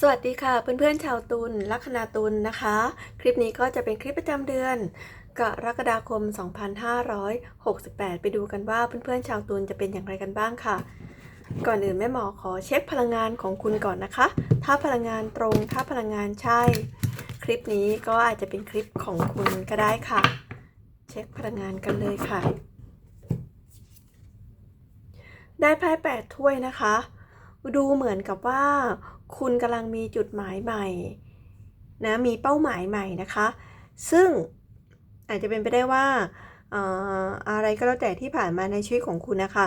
สวัสดีค่ะเพื่อนๆชาวตุลลัคนาตุลนะคะ คลิปนี้ก็จะเป็นคลิปประจำเดือนกรกฎาคม 2568 ไปดูกันว่าเพื่อนๆชาวตุลจะเป็นอย่างไรกันบ้างค่ะ ก่อนอื่นแม่หมอขอเช็คพลังงานของคุณก่อนนะคะ ถ้าพลังงานตรงถ้าพลังงานใช่ คลิปนี้ก็อาจจะเป็นคลิปของคุณก็ได้ค่ะ เช็คพลังงานกันเลยค่ะ ได้ไพ่แปดถ้วยนะคะ ดูเหมือนกับว่า คุณกำลังมีจุดหมายใหม่นะมีเป้าหมายใหม่นะคะ ซึ่งอาจจะเป็นไปได้ว่าอะไรก็แล้วแต่ที่ผ่านมาในชีวิตของคุณนะคะ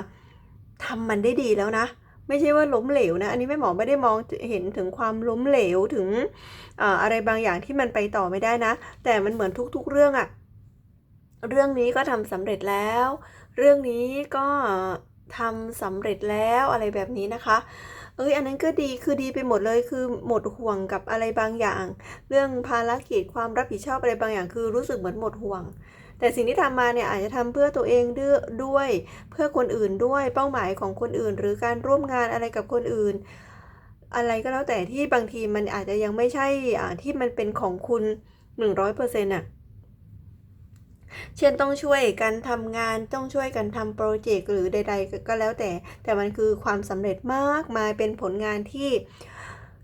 ทำมันได้ดีแล้วนะ ไม่ใช่ว่าล้มเหลวนะ อันนี้แม่หมอไม่ได้มองเห็นถึงความล้มเหลวถึงเอ่ออะไรบางอย่างที่มันไปต่อไม่ได้นะ แต่มันเหมือนทุกๆเรื่องอะเรื่องนี้ก็ทำสำเร็จแล้ว เรื่องนี้ก็ทำสำเร็จแล้วอะไรแบบนี้นะคะ เอ้ยอันนั้นก็ดีคือดีไปหมดเลยคือหมดห่วงกับอะไรบางอย่าง เรื่องภารกิจความรับผิดชอบอะไรบางอย่าง คือรู้สึกเหมือนหมดห่วง แต่สิ่งที่ทำมาเนี่ยอาจจะทำเพื่อตัวเองด้วย เพื่อคนอื่นด้วยเป้าหมายของคนอื่น หรือการร่วมงานอะไรกับคนอื่น อะไรก็แล้วแต่ที่บางทีมันอาจจะยังไม่ใช่อ่าที่มันเป็นของคุณ 100%อะ เช่นต้องช่วยกันทำงานต้องช่วยกันทำโปรเจกต์หรือใด ๆ ก็แล้วแต่ แต่มันคือความสำเร็จมากมายเป็นผลงานที่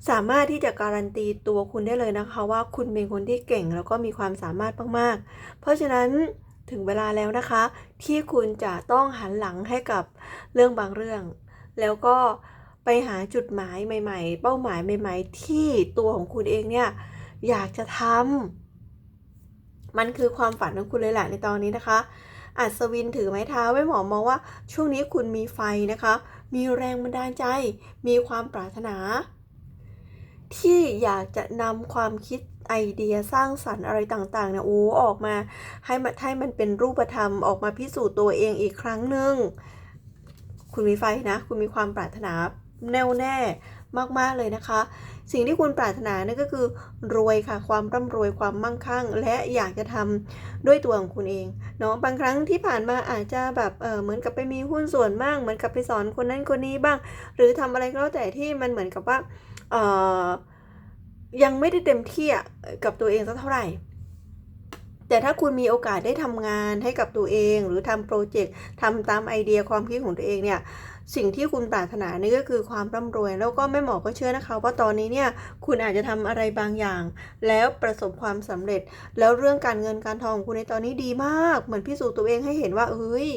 สามารถที่จะการันตีตัวคุณได้เลยนะคะ ว่าคุณเป็นคนที่เก่งแล้วก็มีความสามารถมากๆ เพราะฉะนั้นถึงเวลาแล้วนะคะ ที่คุณจะต้องหันหลังให้กับเรื่องบางเรื่อง แล้วก็ไปหาจุดหมายใหม่ ๆ เป้าหมายใหม่ ๆ ที่ตัวของคุณเองเนี่ยอยากจะทำ มันคือความฝันของคุณเลยแหละในตอนนี้นะคะ อัศวินถือไม้เท้าไว้หมอมองว่า ช่วงนี้คุณมีไฟนะคะ มีแรงบันดาลใจ มีความปรารถนา ที่อยากจะนำความคิดไอเดียสร้างสรรค์อะไรต่างๆเนี่ยโอ้ออกมาให้มันให้มันเป็นรูปธรรมออกมาพิสูจน์ตัวเองอีกครั้งหนึ่งคุณมีไฟนะ คุณมีความปรารถนาแน่วแน่ มาก ๆ เลยนะคะ สิ่งที่คุณปรารถนานั่นก็คือรวยค่ะ ความร่ำรวยความมั่งคั่ง และอยากจะทำด้วยตัวของคุณเองเนาะบางครั้งที่ผ่านมาอาจจะแบบเออเหมือนกับไปมีหุ้นส่วนบ้างเหมือนกับไปสอนคนนั้นคนนี้บ้าง หรือทำอะไรก็แล้วแต่ที่มันเหมือนกับว่าเออยังไม่ได้เต็มที่กับตัวเองสักเท่าไหร่แต่ถ้าคุณมีโอกาสได้ทำงานให้กับตัวเอง หรือทำโปรเจกต์ทำตามไอเดียความคิดของตัวเองเนี่ย สิ่งที่คุณปรารถนานี่ก็คือความร่ำรวย แล้วก็แม่หมอก็เชื่อนะคะว่าตอนนี้เนี่ยคุณอาจจะทำอะไรบางอย่าง แล้วประสบความสำเร็จ แล้วเรื่องการเงินการทองของคุณในตอนนี้ดีมาก เหมือนพิสูจน์ตัวเองให้เห็นว่าเอ้ย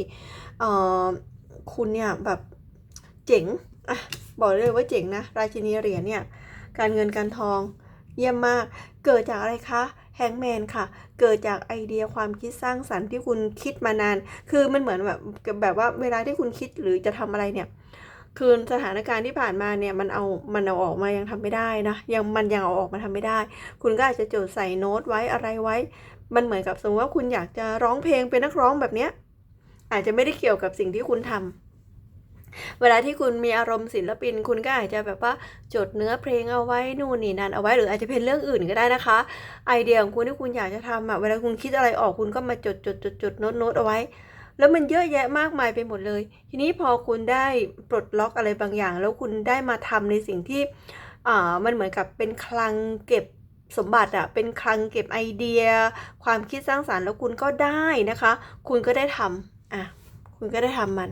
เออคุณเนี่ยแบบเจ๋งอะบอกเลยว่าเจ๋งนะ ราชินีเหรียญเนี่ยการเงินการทองเยี่ยมมากเกิดจากอะไรคะ แฮงแมนค่ะ เกิดจากไอเดียความคิดสร้างสรรค์ที่คุณคิดมานาน คือมันเหมือนแบบแบบว่าเวลาที่คุณคิดหรือจะทำอะไรเนี่ย คือสถานการณ์ที่ผ่านมาเนี่ยมันเอา มันเอาออกมายังทำไม่ได้นะ ยังมันยังเอาออกมาทำไม่ได้ คุณก็อาจจะจดใส่โน้ตไว้อะไรไว้ มันเหมือนกับสมมติว่าคุณอยากจะร้องเพลงเป็นนักร้องแบบเนี้ย อาจจะไม่ได้เกี่ยวกับสิ่งที่คุณทำ เวลาที่คุณมีอารมณ์ศิลปิน คุณก็อาจจะแบบว่าจดเนื้อเพลงเอาไว้นู่นนี่นั่นเอาไว้หรืออาจจะเป็นเรื่องอื่นก็ได้นะคะ ไอเดียของคุณที่คุณอยากจะทำอะเวลาคุณคิดอะไรออกคุณก็มาจดจดจดจดโน้ตโน้ตเอาไว้ แล้วมันเยอะแยะมากมายไปหมดเลย ทีนี้พอคุณได้ปลดล็อกอะไรบางอย่าง แล้วคุณได้มาทำในสิ่งที่อ่ามันเหมือนกับเป็นคลังเก็บสมบัติอะเป็นคลังเก็บไอเดีย ความคิดสร้างสารรค์แล้วคุณก็ได้นะคะ คุณก็ได้ทำอะคุณก็ได้ทำมัน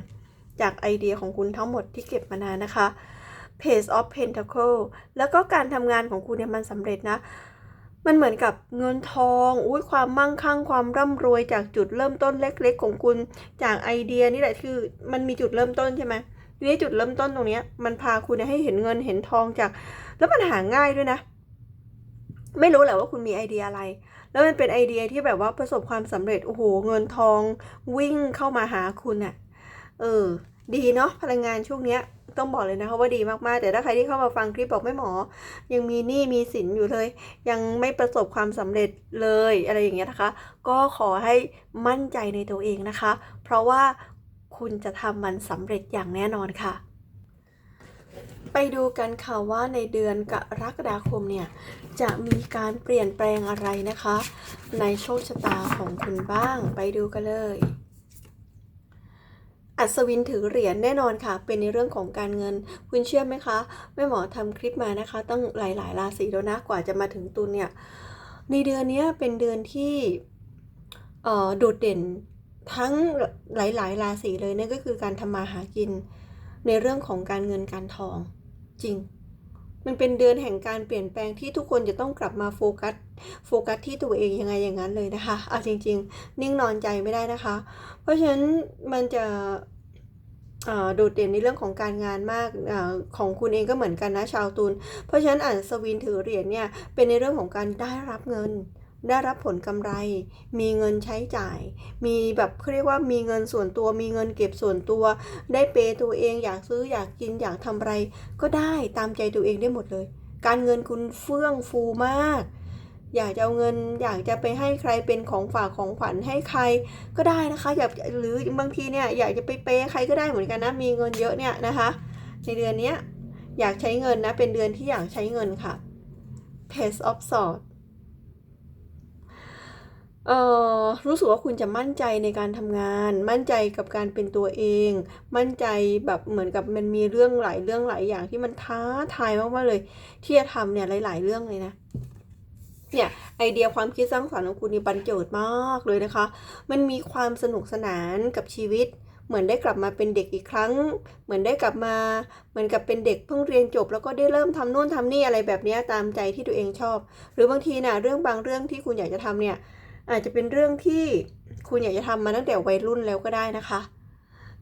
จากไอเดียของคุณทั้งหมดที่เก็บมานานนะคะ Page of Pentacle แล้วก็การทำงานของคุณเนี่ยมันสำเร็จนะ มันเหมือนกับเงินทองอุ้ยความมั่งคั่งความร่ำรวยจากจุดเริ่มต้นเล็กๆ ของคุณจากไอเดียนี่แหละคือมันมีจุดเริ่มต้นใช่ไหมทีนี้จุดเริ่มต้นตรงนี้มันพาคุณให้เห็นเงินเห็นทองจาก แล้วมันหาง่ายด้วยนะ ไม่รู้แหละว่าคุณมีไอเดียอะไร แล้วมันเป็นไอเดียที่แบบว่าประสบความสำเร็จโอ้โหเงินทองวิ่งเข้ามาหาคุณอะ เออ ดีเนาะพลังงานช่วงเนี้ยต้องบอกเลยนะคะว่าดีมากๆ แต่ถ้าใครที่เข้ามาฟังคลิปบอกไม่หมอ ยังมีหนี้มีสินอยู่เลย ยังไม่ประสบความสำเร็จเลยอะไรอย่างเงี้ยนะคะ ก็ขอให้มั่นใจในตัวเองนะคะ เพราะว่าคุณจะทำมันสำเร็จอย่างแน่นอนค่ะ ไปดูกันค่ะว่าในเดือนกรกฎาคมเนี่ยจะมีการเปลี่ยนแปลงอะไรนะคะ ในโชคชะตาของคุณบ้างไปดูกันเลย อัศวินถือเหรียญแน่นอนค่ะ เป็นในเรื่องของการเงิน คุณเชื่อไหมคะแม่หมอทำคลิปมานะคะตั้งหลายหลายราศีแล้วนะกว่าจะมาถึงตุลเนี่ย ในเดือนนี้เป็นเดือนที่โดดเด่นทั้งหลาย ๆ ราศีเลยนั่นก็คือการทำมาหากินในเรื่องของการเงินการทองจริง มันเป็นเดือนแห่งการเปลี่ยนแปลงที่ทุกคนจะต้องกลับมาโฟกัสโฟกัสที่ตัวเองยังไงอย่างนั้นเลยนะคะเอาจริง ๆ นิ่งนอนใจไม่ได้นะคะ เพราะฉะนั้นมันจะโดดเด่นในเรื่องของการงานมากอของคุณเองก็เหมือนกันนะชาวตุลเพราะฉะนั้นอ่านสวินถือเหรียญเนี่ยเป็นในเรื่องของการได้รับเงิน ได้รับผลกำไร มีเงินใช้จ่าย มีแบบเขาเรียกว่ามีเงินส่วนตัว มีเงินเก็บส่วนตัว ได้เปย์ตัวเองอยากซื้ออยากกินอยากทำอะไร ก็ได้ตามใจตัวเองได้หมดเลย การเงินคุณเฟื่องฟูมาก อยากจะเอาเงินอยากจะไปให้ใครเป็นของฝากของขวัญให้ใครก็ได้นะคะอยากหรือบางทีเนี่ยอยากจะไปเปย์ใครก็ได้เหมือนกันนะมีเงินเยอะเนี่ยนะคะในเดือนนี้อยากใช้เงินนะเป็นเดือนที่อยากใช้เงินค่ะ Page of Swords เอ่อรู้สึกว่าคุณจะมั่นใจในการทำงาน มั่นใจกับการเป็นตัวเอง มั่นใจแบบเหมือนกับมันมีเรื่องหลายเรื่องหลายอย่างที่มันท้าทายมากๆเลย ที่จะทำเนี่ยหลาย ๆ เรื่องเลยนะเนี่ยไอเดียความคิดสร้างสรรค์ของคุณนี่บันเจิดมากเลยนะคะ มันมีความสนุกสนานกับชีวิต เหมือนได้กลับมาเป็นเด็กอีกครั้ง เหมือนได้กลับมาเหมือนกับเป็นเด็กเพิ่งเรียนจบ แล้วก็ได้เริ่มทำนู่นทำนี่อะไรแบบนี้ตามใจที่ตัวเองชอบ หรือบางทีนะ่ะเรื่องบางเรื่องที่คุณอยากจะทำเนี่ย อาจจะเป็นเรื่องที่คุณอยากจะทำมาตั้งแต่วัยรุ่นแล้วก็ได้นะคะ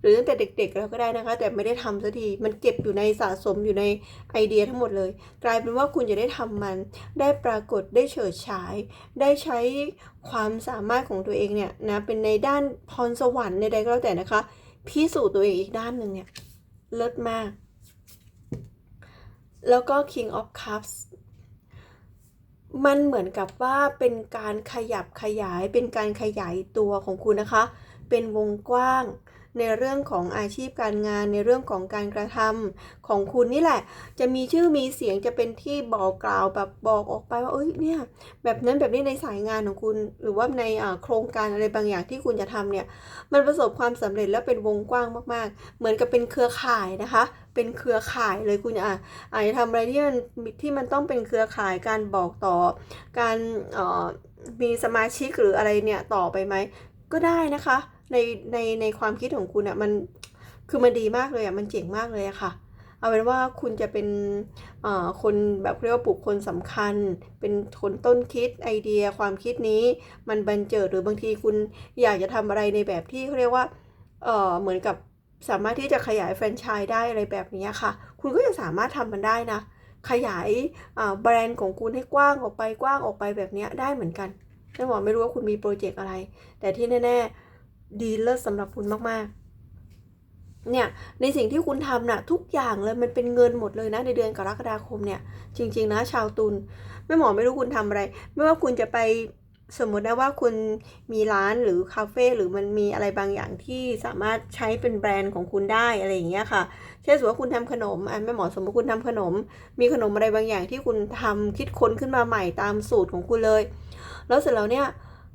หรือตั้งแต่เด็กๆแล้วก็ได้นะคะ แต่ไม่ได้ทำสักทีมันเก็บอยู่ในสะสมอยู่ในไอเดียทั้งหมดเลย กลายเป็นว่าคุณจะได้ทำมัน ได้ปรากฏได้เฉิดฉาย ได้ใช้ความสามารถของตัวเองเนี่ยนะเป็นในด้านพรสวรรค์ในใดก็แล้วแต่นะคะพิสูจน์ตัวเองอีกด้านหนึ่งเนี่ยเลิศมาก แล้วก็ King of Cups มันเหมือนกับว่าเป็นการขยับขยายเป็นการขยายตัวของคุณนะคะ เป็นวงกว้าง ในเรื่องของอาชีพการงานในเรื่องของการกระทำของคุณนี่แหละ จะมีชื่อมีเสียงจะเป็นที่บอกกล่าวแบบบอกออกไปว่าเอ้ยเนี่ยแบบนั้นแบบนี้ในสายงานของคุณ หรือว่าในโครงการอะไรบางอย่างที่คุณจะทำเนี่ยมันประสบความสำเร็จและเป็นวงกว้างมาก ๆ เหมือนกับเป็นเครือข่ายนะคะ เป็นเครือข่ายเลยคุณอะอาจจะทำอะไรที่มันที่มันต้องเป็นเครือข่ายการบอกต่อ การออมีสมาชิกหรืออะไรเนี่ยต่อไปไหมก็ได้นะคะ ในในในความคิดของคุณอะ่ะมันคือมันดีมากเลยอะ่ะมันเจ๋งมากเลยอะค่ะ เอาเป็นว่าคุณจะเป็นคนแบบเรียกว่าบุคคลสำคัญ เป็นคนต้นคิดไอเดียความคิดนี้ มันบันเจิดหรือบางทีคุณอยากจะทำอะไรในแบบที่เขาเรียกว่าเออเหมือนกับสามารถที่จะขยายแฟรนไชส์ได้อะไรแบบนี้ค่ะ คุณก็จะสามารถทำมันได้นะ ขยายแบรนด์ของคุณให้กว้างออกไปกว้างออกไปแบบนี้ได้เหมือนกันแม่หมอไม่รู้ว่าคุณมีโปรเจกต์อะไร แต่ที่แน่ ๆ ดีเลิศสำหรับคุณมากๆเนี่ยในสิ่งที่คุณทำนะ่ะทุกอย่างเลยมันเป็นเงินหมดเลยนะในเดือนกรกฎาคมเนี่ย จริง ๆ นะ ชาวตุลแม่หมอไม่รู้คุณทำอะไร ไม่ว่าคุณจะไปสมมตินะว่าคุณมีร้านหรือคาเฟ่หรือมันมีอะไรบางอย่างที่สามารถใช้เป็นแบรนด์ของคุณได้อะไรอย่างเงี้ยค่ะ เช่นสมมติว่าคุณทำขนมอันแม่หมอสมมติคุณทำขนม มีขนมอะไรบางอย่างที่คุณทำคิดค้นขึ้นมาใหม่ตามสูตรของคุณเลย แล้วเสร็จแล้วเนี่ย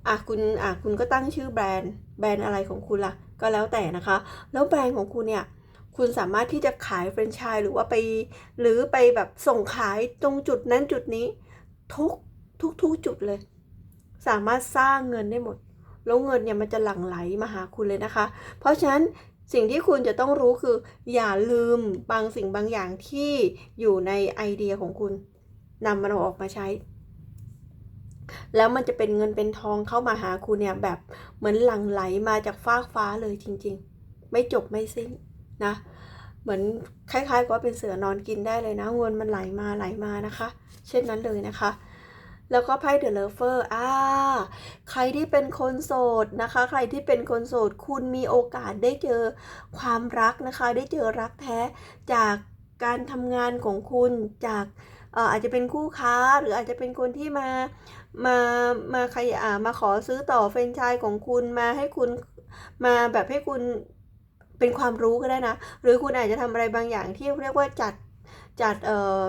อะคุณอะคุณก็ตั้งชื่อแบรนด์แบรนด์อะไรของคุณล่ะ ก็แล้วแต่นะคะ แล้วแบรนด์ของคุณเนี่ยคุณสามารถที่จะขายแฟรนไชส์หรือว่าไป หรือไปแบบส่งขายตรงจุดนั้นจุดนี้ ทุกทุกทุกจุดเลย สามารถสร้างเงินได้หมด แล้วเงินเนี่ยมันจะหลั่งไหลมาหาคุณเลยนะคะ เพราะฉะนั้นสิ่งที่คุณจะต้องรู้คือ อย่าลืมบางสิ่งบางอย่างที่อยู่ในไอเดียของคุณนำมันออกมาใช้ แล้วมันจะเป็นเงินเป็นทองเข้ามาหาคุณเนี่ยแบบเหมือนหลั่งไหลมาจากฟากฟ้าเลยจริง ๆ ไม่จบไม่สิ้นนะ เหมือนคล้ายๆกับเป็นเสือนอนกินได้เลยนะเงินมันไหลมาไหลมานะคะ เช่นนั้นเลยนะคะแล้วก็ไพ่เดอะเลเฟอร์อ่า ใครที่เป็นคนโสดนะคะ ใครที่เป็นคนโสด คุณมีโอกาสได้เจอความรักนะคะ ได้เจอรักแท้จากการทำงานของคุณ จากอาจจะเป็นคู่ค้า หรืออาจจะเป็นคนที่มา มามาใครอ่ามาขอซื้อต่อเฟรนไชส์ของคุณมาให้คุณมาแบบให้คุณเป็นความรู้ก็ได้นะ หรือคุณอาจจะทำอะไรบางอย่างที่เรียกว่าจัดจัดเอ่อ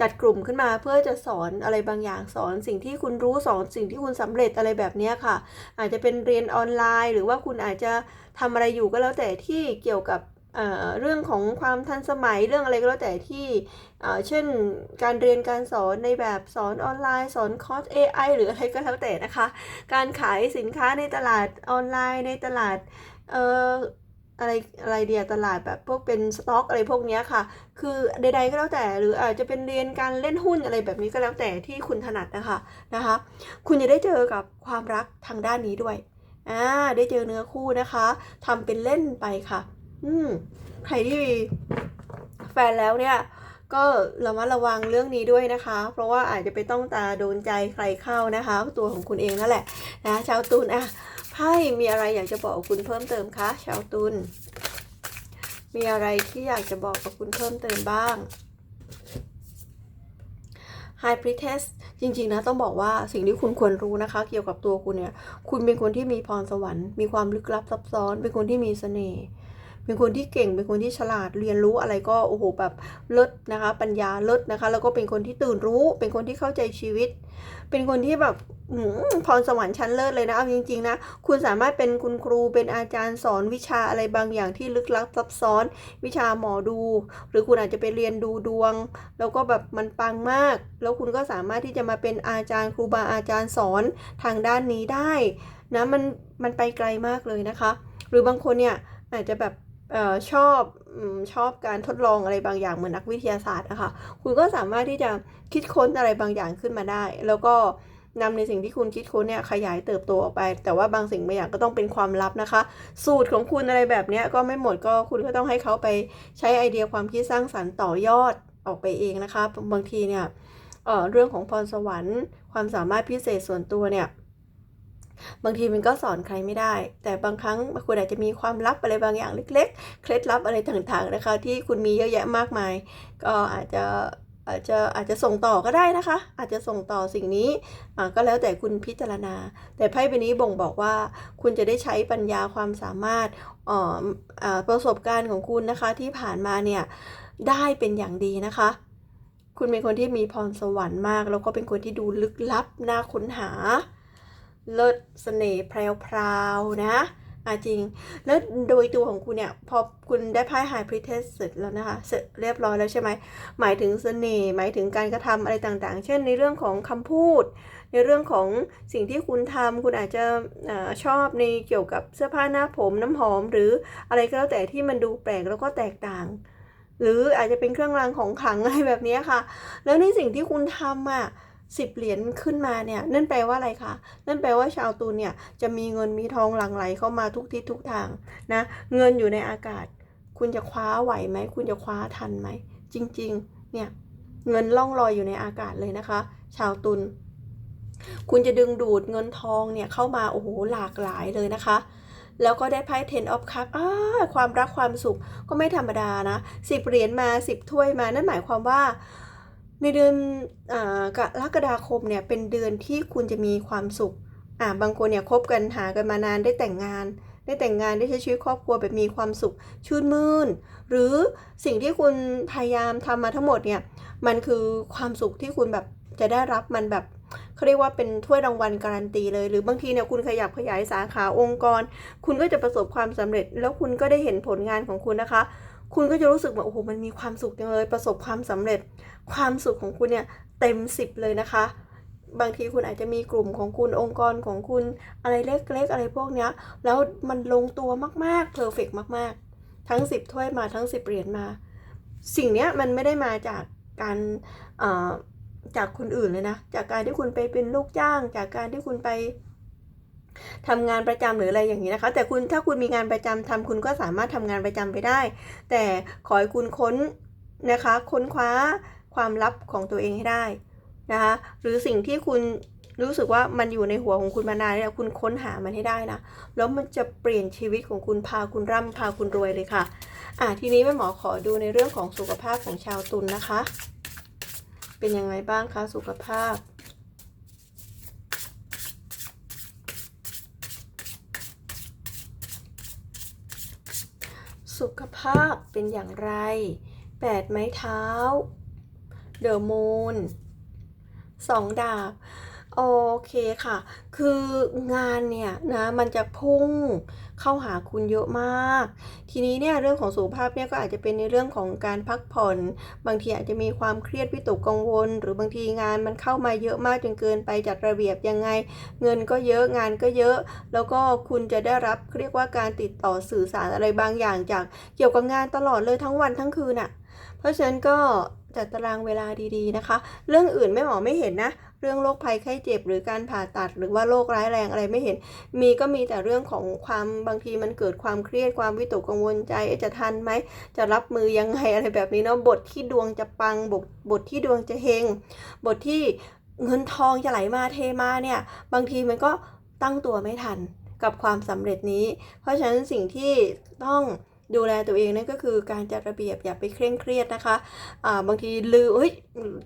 จัดกลุ่มขึ้นมาเพื่อจะสอนอะไรบางอย่างสอนสิ่งที่คุณรู้สอนสิ่งที่คุณสำเร็จอะไรแบบนี้ค่ะ อาจจะเป็นเรียนออนไลน์ หรือว่าคุณอาจจะทำอะไรอยู่ก็แล้วแต่ที่เกี่ยวกับ เเรื่องของความทันสมัยเรื่องอะไรก็แล้วแต่ที่เช่นการเรียนการสอนในแบบสอนออนไลน์สอนคอร์ส AI หรืออะไรก็แล้วแต่นะคะ การขายสินค้าในตลาดออนไลน์ในตลาดเอ่ออะไรอะไรเดียตลาดแบบพวกเป็นสต็อกอะไรพวกนี้ค่ะ คือใดๆก็แล้วแต่หรืออาจจะเป็นเรียนการเล่นหุ้นอะไรแบบนี้ก็แล้วแต่ที่คุณถนัดนะคะนะคะ คุณจะได้เจอกับความรักทางด้านนี้ด้วยอ่าได้เจอเนื้อคู่นะคะทำเป็นเล่นไปค่ะ อืมใครที่มีแฟนแล้วเนี่ย ก็ระมัดระวังเรื่องนี้ด้วยนะคะ เพราะว่าอาจจะไปต้องตาโดนใจใครเข้านะคะ ตัวของคุณเองนั่นแหละนะชาวตุลอะไพ่มีอะไรอยากจะบอกคุณเพิ่มเติมคะชาวตุลมีอะไรที่อยากจะบอกกับคุณเพิ่มเติมบ้าง High Priestess จริง ๆ นะ ต้องบอกว่าสิ่งที่คุณควรรู้นะคะ เกี่ยวกับตัวคุณเนี่ย คุณเป็นคนที่มีพรสวรรค์ มีความลึกลับซับซ้อน เป็นคนที่มีเสน่ห์ เป็นคนที่เก่ง เป็นคนที่ฉลาด เรียนรู้อะไรก็โอ้โหแบบเลิศนะคะ ปัญญาเลิศนะคะ แล้วก็เป็นคนที่ตื่นรู้ เป็นคนที่เข้าใจชีวิต เป็นคนที่แบบพรสวรรค์ชั้นเลิศเลยนะเอาจริงๆนะคุณสามารถเป็นคุณครูเป็นอาจารย์สอนวิชาอะไรบางอย่างที่ลึกลับซับซ้อน วิชาหมอดู หรือคุณอาจจะไปเรียนดูดวง แล้วก็แบบมันปังมาก แล้วคุณก็สามารถที่จะมาเป็นอาจารย์ครูบาอาจารย์สอนทางด้านนี้ได้นะมันมันไปไกลมากเลยนะคะ หรือบางคนเนี่ยอาจจะแบบ ออชอบอชอบการทดลองอะไรบางอย่างเหมือนนักวิทยาศาสตร์นะคะคุณก็สามารถที่จะคิดค้นอะไรบางอย่างขึ้นมาได้ แล้วก็นำในสิ่งที่คุณคิดค้นเนี่ยขยายเติบโตออกไป แต่ว่าบางสิ่งบางอย่างก็ต้องเป็นความลับนะคะ สูตรของคุณอะไรแบบนี้ก็ไม่หมดก็คุณก็ต้องให้เขาไปใช้ไอเดียความคิดสร้างสรรค์ต่อยอดออกไปเองนะคะ บางทีเนี่ยเเรื่องของพรสวรรค์ ความสามารถพิเศษส่วนตัวเนี่ย บางทีมันก็สอนใครไม่ได้ แต่บางครั้งคุณอาจจะมีความลับอะไรบางอย่างเล็ก ๆ เคล็ดลับอะไรต่างๆนะคะ ที่คุณมีเยอะแยะมากมาย ก็อาจจะอาจจะอาจจะส่งต่อก็ได้นะคะ อาจจะส่งต่อสิ่งนี้ก็แล้วแต่คุณพิจารณา แต่ไพ่ใบนี้บ่งบอกว่า คุณจะได้ใช้ปัญญาความสามารถอ่อประสบการณ์ของคุณนะคะ ที่ผ่านมาเนี่ยได้เป็นอย่างดีนะคะ คุณเป็นคนที่มีพรสวรรค์มาก แล้วก็เป็นคนที่ดูลึกลับน่าค้นหา เลิศเสน่ห์แพรวพราวนะจริง แล้วโดยตัวของคุณเนี่ย พอคุณได้พ่ายหายพริเทสเสร็จแล้วนะคะ เสร็จเรียบร้อยแล้วใช่ไหม หมายถึงสเสน่ห์หมายถึงการกระทำอะไรต่างๆ เช่นในเรื่องของคำพูด ในเรื่องของสิ่งที่คุณทำ คุณอาจจะอชอบในเกี่ยวกับเสื้อผ้าหน้าผมน้ำหอม หรืออะไรก็แล้วแต่ที่มันดูแปลกแล้วก็แตกต่าง หรืออาจจะเป็นเครื่องรางของขลังอะไรแบบนี้ค่ะ แล้วในสิ่งที่คุณทำอะ สิบเหรียญขึ้นมาเนี่ยนั่นแปลว่าอะไรคะนั่นแปลว่าชาวตุลเนี่ยจะมีเงินมีทองหลั่งไหลเข้ามาทุกทิศทุกทางนะเงินอยู่ในอากาศ คุณจะคว้าไหวไหมคุณจะคว้าทันไหมจริงๆเนี่ยเงินล่องลอยอยู่ในอากาศเลยนะคะ ชาวตุลคุณจะดึงดูดเงินทองเนี่ยเข้ามาโอ้โหหลากหลายเลยนะคะแล้วก็ได้ไพ่ ten of cup อ้าความรักความสุขก็ไม่ธรรมดานะสิบเหรียญมาสิบถ้วยมา นั่นหมายความว่า ในเดือนอกรกฎาคมเนี่ยเป็นเดือนที่คุณจะมีความสุขอ่าบางคนเนี่ยคบกันหากันมานานได้แต่งงาน ได้แต่งงานได้ใช้ชีวิตครอบครัวแบบมีความสุขชื่นมื่น หรือสิ่งที่คุณพยายามทำมาทั้งหมดเนี่ยมันคือความสุขที่คุณแบบจะได้รับมันแบบเขาเรียกว่าเป็นถ้วยรางวัลการันตีเลย หรือบางทีเนี่ยคุณขยับขยายสาขาองค์กร คุณก็จะประสบความสำเร็จ แล้วคุณก็ได้เห็นผลงานของคุณนะคะ คุณก็จะรู้สึกว่าโอ้โหมันมีความสุขจังเลยประสบความสำเร็จ ความสุขของคุณเนี่ยเต็มสิบเลยนะคะ บางทีคุณอาจจะมีกลุ่มของคุณองค์กรของคุณอะไรเล็กๆอะไรพวกเนี้ยแล้วมันลงตัวมากๆเพอร์เฟกมากๆ ทั้ง 10 ถ้วยมาทั้ง 10เหรียญมา สิ่งเนี้ยมันไม่ได้มาจากการจากคนอื่นเลยนะ จากการที่คุณไปเป็นลูกจ้าง จากการที่คุณไป ทำงานประจำหรืออะไรอย่างนี้นะคะ แต่คุณถ้าคุณมีงานประจำทำคุณก็สามารถทำงานประจำไปได้ แต่ขอให้คุณค้นนะคะ ค้นคว้าความลับของตัวเองให้ได้นะคะหรือสิ่งที่คุณรู้สึกว่ามันอยู่ในหัวของคุณมานานแล้วคุณค้นหามันให้ได้นะแล้วมันจะเปลี่ยนชีวิตของคุณพาคุณร่ำพาคุณรวยเลยค่ะอะทีนี้แม่หมอขอดูในเรื่องของสุขภาพของชาวตุลนนะคะ เป็นยังไงบ้างคะสุขภาพ สุขภาพเป็นอย่างไรแปดไม้เท้า เดอะมูนสองดาบ โอเคค่ะ คืองานเนี่ยนะมันจะพุ่งเข้าหาคุณเยอะมาก ทีนี้เนี่ยเรื่องของสุขภาพเนี่ยก็อาจจะเป็นในเรื่องของการพักผ่อน บางทีอาจจะมีความเครียดวิตกกังวล หรือบางทีงานมันเข้ามาเยอะมากจนเกินไปจัดระเบียบยังไง เงินก็เยอะงานก็เยอะ แล้วก็คุณจะได้รับเรียกว่าการติดต่อสื่อสารอะไรบางอย่างจากเกี่ยวกับงานตลอดเลยทั้งวันทั้งคืนอะ เพราะฉะนั้นก็จัดตารางเวลาดีๆนะคะ เรื่องอื่นแม่หมอไม่เห็นนะ รื่องโรคภัยไข้เจ็บ หรือการผ่าตัด หรือว่าโรคร้ายแรงอะไรไม่เห็น มีก็มีแต่เรื่องของความบางทีมันเกิดความเครียดความวิตกกังวลใจจะทันไหมจะรับมือยังไงอะไรแบบนี้เนาะบทที่ดวงจะปังบทบทที่ดวงจะเฮงบทที่เงินทองจะไหลมาเทมาเนี่ยบางทีมันก็ตั้งตัวไม่ทันกับความสำเร็จนี้ เพราะฉะนั้นสิ่งที่ต้อง ดูแลตัวเองนั่นก็คือการจัดระเบียบอย่าไปเคร่งเครียดนะคะอ่าบางทีลืมเอ้ย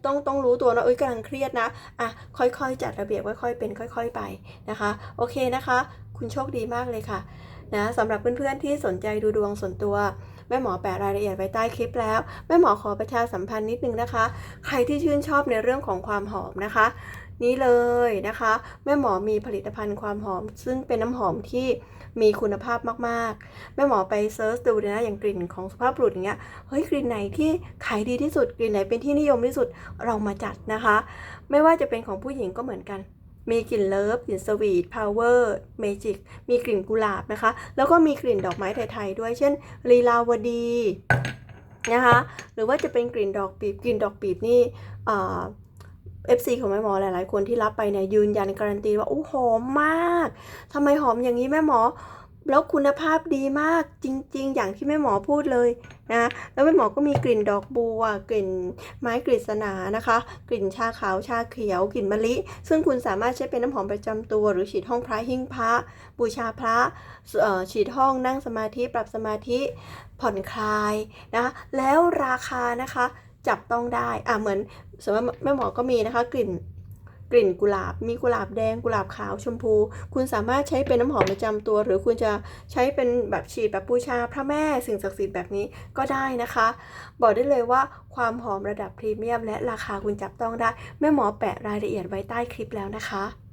ต้องต้องรู้ตัวนะเอ้ยกำลังเครียดนะอะค่อยๆ จัดระเบียบค่อยๆเป็น ค่อย ๆ ไปนะคะ โอเคนะคะ คุณโชคดีมากเลยค่ะนะสำหรับเพื่อนๆที่สนใจดูดวงส่วนตัวแม่หมอแปะรายละเอียดไว้ใต้คลิปแล้ว แม่หมอขอประชาสัมพันธ์นิดนึงนะคะ ใครที่ชื่นชอบในเรื่องของความหอมนะคะ นี่เลยนะคะ แม่หมอมีผลิตภัณฑ์ความหอม ซึ่งเป็นน้ำหอมที่ มีคุณภาพมากๆ แม่หมอไปเซิร์ชดูเลยนะอย่างกลิ่นของสุภาพบุรุษอย่างเงี้ยเฮ้ยกลิ่นไหนที่ขายดีที่สุดกลิ่นไหนเป็นที่นิยมที่สุดเรามาจัดนะคะ ไม่ว่าจะเป็นของผู้หญิงก็เหมือนกันมีกลิ่นเลิฟ กลิ่นสวีท พาวเวอร์ เมจิก มีกลิ่นกุหลาบนะคะ แล้วก็มีกลิ่นดอกไม้ไทย ๆ ด้วย เช่น ลีลาวดีนะคะ หรือว่าจะเป็นกลิ่นดอกปีบ กลิ่นดอกปีบนี่ เอฟซีของแม่หมอหลาย ๆ คนที่รับไปเนี่ยยืนยันการันตีว่าโอ้หอมมากทำไมหอมอย่างนี้แม่หมอ แล้วคุณภาพดีมากจริง ๆ อย่างที่แม่หมอพูดเลยนะแล้วแม่หมอก็มีกลิ่นดอกบัว กลิ่นไม้กฤษณานะคะ กลิ่นชาขาวชาเขียว กลิ่นมะลิ ซึ่งคุณสามารถใช้เป็นน้ำหอมประจำตัว หรือฉีดห้องพระหิ้งพระบูชาพระฉีดห้องนั่งสมาธิปรับสมาธิผ่อนคลายนะแล้วราคานะคะ จับต้องได้ อะเหมือนสมมติแม่หมอก็มีนะคะ กลิ่นกลิ่นกุหลาบ มีกุหลาบแดง กุหลาบขาว ชมพู คุณสามารถใช้เป็นน้ำหอมประจำตัว หรือคุณจะใช้เป็นแบบฉีดแบบบูชา พระแม่สิ่งศักดิ์สิทธิ์แบบนี้ก็ได้นะคะ บอกได้เลยว่าความหอมระดับพรีเมียม และราคาคุณจับต้องได้ แม่หมอแปะรายละเอียดไว้ใต้คลิปแล้วนะคะ